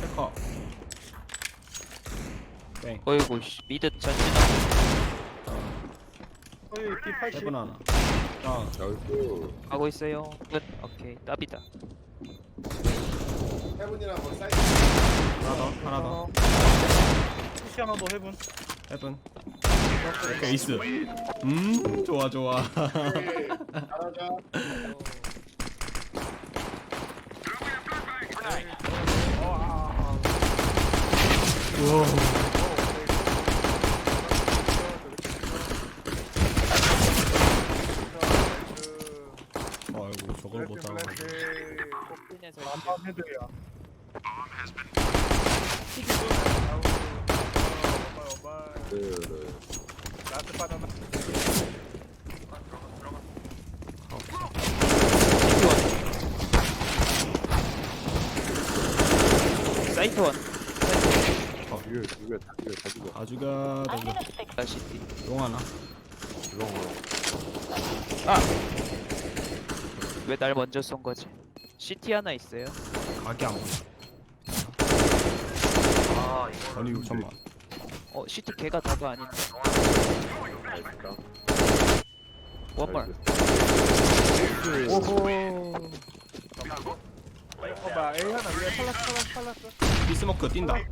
체커 뺑 어이구 씨, 미드 전진아 해븐 하나. 다운 아이고 가고 있어요. 끝. 오케이 따비다 해븐이랑 뭐 사이즈 하나 더 하나 더. 푸시 하나 더 해본 해븐. 오케이 에이스. 음 좋아 좋아. 잘하자 우와 아이고 저걸 못 잡아 핀에서 안방 헤드야 사이트 원 어, 이거 이거 다 이거 다 죽어 아주가 너무 다시 뒤용 하나 이런 거 왜 날 먼저 쏜 거지? CT 하나 있어요. 각이 안 보여 아니 이거 잠만 어 CT 개가 다도 아닌데. 나이스다. 원말. 오호 어봐 A 하나 위에 팔랐어 팔랐어 팔랐어. 비스모크 뛴다. 컷.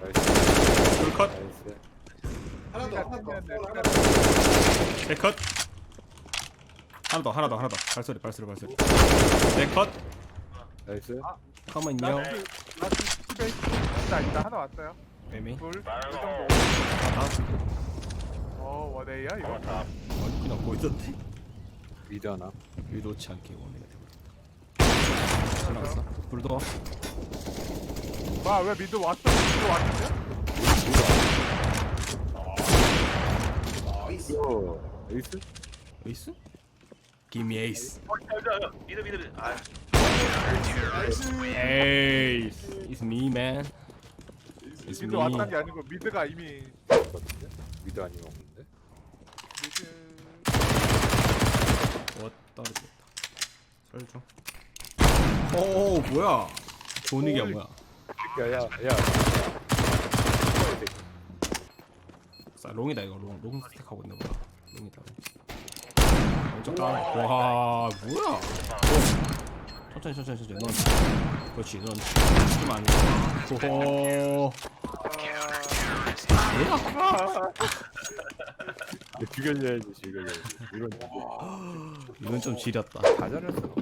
나이스. 둘컷. 나이스. 하나 더 하나 더. 네 컷. 하나 더 하나 더 하나 더. 발소리 발소리 발소리. 네 컷. 나이스. 잠깐만요 라스 라스. 집에 있다 있다. 하나 왔어요 매미 둘 이 정도 어 원A야 이거 아니 그냥 보이던데 미드 하나 의도치 않게 원해가 되고. 지나갔어 불도. 와왜 미드 왔어? 미드 왔는데? 나이스? 에이스? 에이스? 기미 에이스. 미드 미드 미드. 아. 에이스. It's me man 미드 왔다는 게 아니고 미드가 이미 같은데 미드 아니면 없는데? 미드. 어 떨어졌다. 설중 오 뭐야? 분위기야 뭐야? 야야야. 자 롱이다 이거. 롱, 롱 스택 하고 있나 보다. 롱이다 롱. 왼쪽 다운 와 뭐야? 천천히 천천히 천천히. 넌 그렇지 넌. 죽으면 안돼 오호 죽여줘야지 죽여줘야지. 이건 이건 좀 지렸다. 다 잘했어.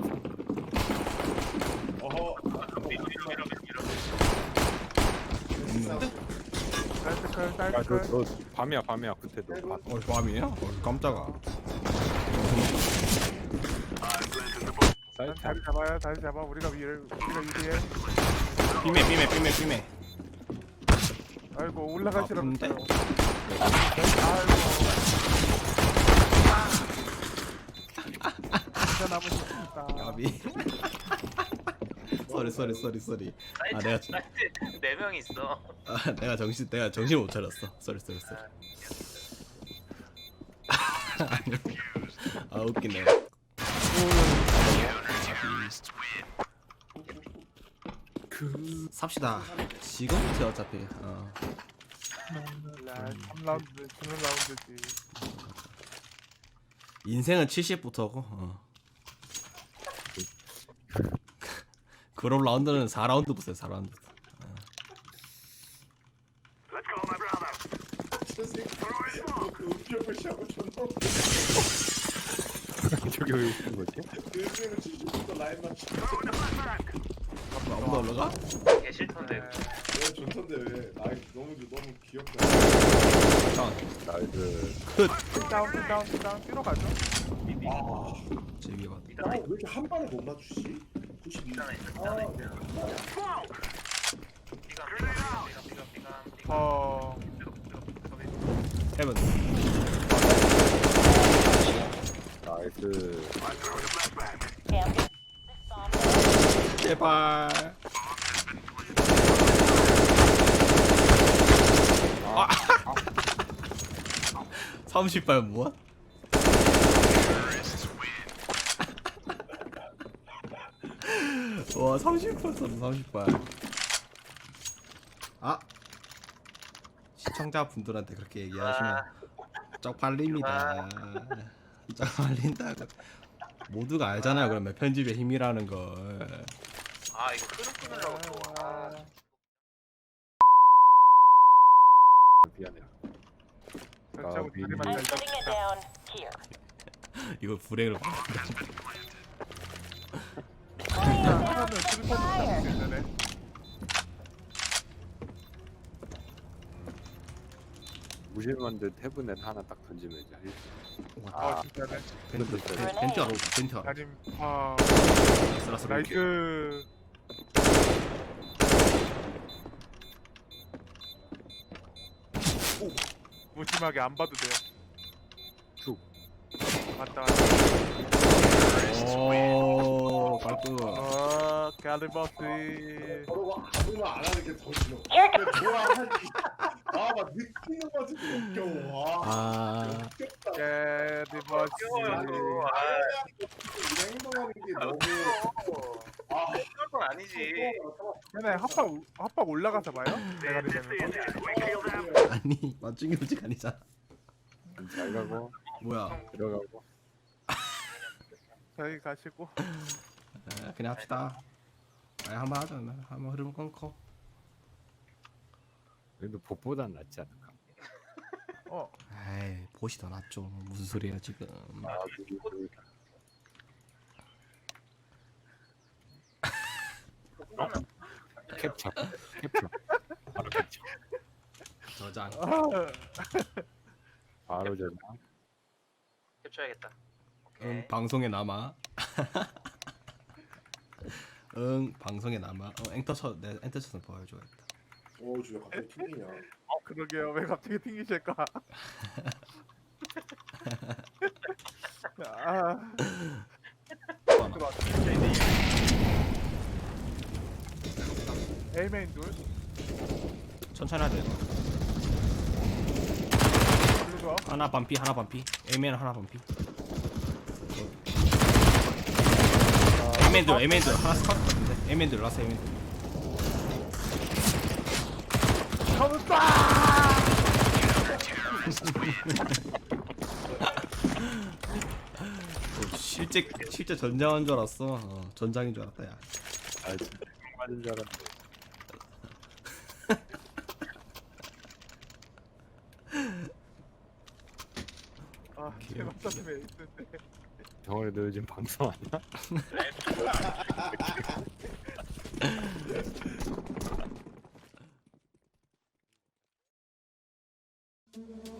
사이트클 사이트클 야너너 밤이야 밤이야 그때 너 밤. 어. 밤이야? 어 깜짝아. 사이트. 다리 잡아요 다리 잡아. 우리가 위를 우리가 유리해 삐매 삐매 삐매 삐매 아이고 올라가시라 아픈데? 아이고. 진짜 남으셨습니다 야비 쏘리 쏘리 쏘리 쏘리. 아 내가 네명 있어. 아 내가 정신 내가 정신 못 차렸어. 쏘리 쏘리 쏘리. 아 웃기네 삽시다 지금부터 어차피 어. 라 3라운드 주는 라운드지 인생은 70부터고 어. 그럼 라운드는 4라운드부터요 4라운드부터 저기 왜 있는 거지? 아무도 올라가? 개 싫던데 다운 나이스 다운 다운 다운 뛰러 가죠 재미가 봤다 미드 하나 있어 왜 이렇게 한 발에 못 맞추지? 92. 미드 하나 있어 미드 하나 있어 삐감 삐 제발. 아. 30발 뭐야? 와 30발 썼어 30발 아 시청자분들한테 그렇게 얘기하시면 쪽팔립니다 쪽팔린다고 모두가 알잖아요 그러면 편집의 힘이라는 걸 아 이거 흐름 끊으려고 또. 아, 미안해. 아, 미- 잘 I'm putting it down here. 이거 불행을 하나는 트리퍼도 잡을 수 있네. 무실만 듯 해븐에 하나 딱 던지면 이제 할아 진짜네. 벤트 벤트 벤트 알아 벤트 알아 아님 아 슬라스 나이스. 무심하게 안 봐도 돼요. 쭉. 맞다. 오 깔끔 어 갤리버스. 저러고 아무 말안 하는 게 더 싫어. 근데. 아, 막 느끼는 거 같은데 역겨워. 와. 아 역겹다. 아, 이런 행동하는 게 너무. 아, 건 아니지. 얘네 합박 합박 올라가서 봐요. 내가 거. 아니 맞중이 음식 아니잖아. 잘 가고. 뭐야? 들어가고. 저희 가시고. 아, 그냥 합시다. 아 한번 하자. 나 한번 흐름 끊고. 그래도 복보단 낫지 않을까? 어. 아이 보시 더 낫죠. 무슨 소리야 지금. 아, 우리 그 캡처 캡처 바로 캡처 저장 아, 바로 저장 캡쳐야겠다. 오케이. 응 방송에 남아 응 방송에 남아 어 엔터 쳐 내 엔터 쳐서 보여줘야겠다 어, 주야 갑자기 튕기냐. 그러게요. 왜 갑자기 튕기실까? 아. 에 이메인 둘. 천천히 하자 이거 블루가. 하나 반피 하나 반피. 에이맨 하나 반피. 에이맨들 에이맨들 하나 스컷 같은데. 에이맨들 라스 에이맨들 어, 실제 실제 전장한 줄 알았어. 어, 전장인 줄 알았다 야. 아 진짜. 맞은 줄 알았는데 아, 제가 떴으면 있는데. 정원이 너 요즘 방송하냐?